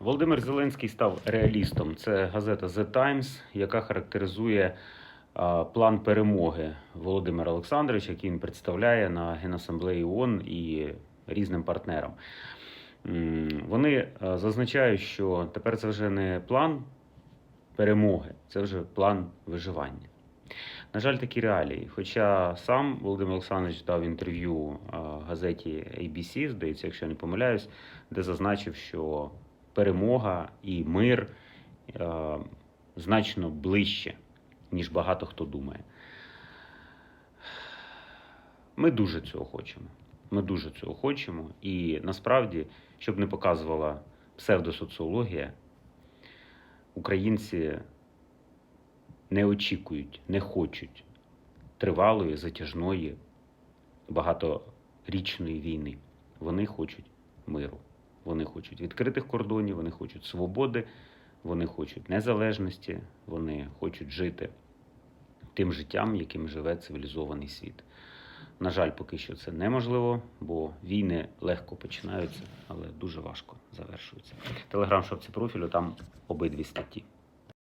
Володимир Зеленський став реалістом. Це газета The Times, яка характеризує план перемоги Володимира Олександровича, який він представляє на Генасамблеї ООН і різним партнерам. Вони зазначають, що тепер це вже не план перемоги, це вже план виживання. На жаль, такі реалії. Хоча сам Володимир Олександрович дав інтерв'ю газеті ABC, здається, якщо я не помиляюсь, де зазначив, що перемога і мир е, значно ближче, ніж багато хто думає. Ми дуже цього хочемо. Ми дуже цього хочемо. І насправді, щоб не показувала псевдосоціологія, українці не очікують, не хочуть тривалої, затяжної, багаторічної війни. Вони хочуть миру. Вони хочуть відкритих кордонів, вони хочуть свободи, вони хочуть незалежності, вони хочуть жити тим життям, яким живе цивілізований світ. На жаль, поки що це неможливо, бо війни легко починаються, але дуже важко завершуються. Телеграм шапці профілю там обидві статті.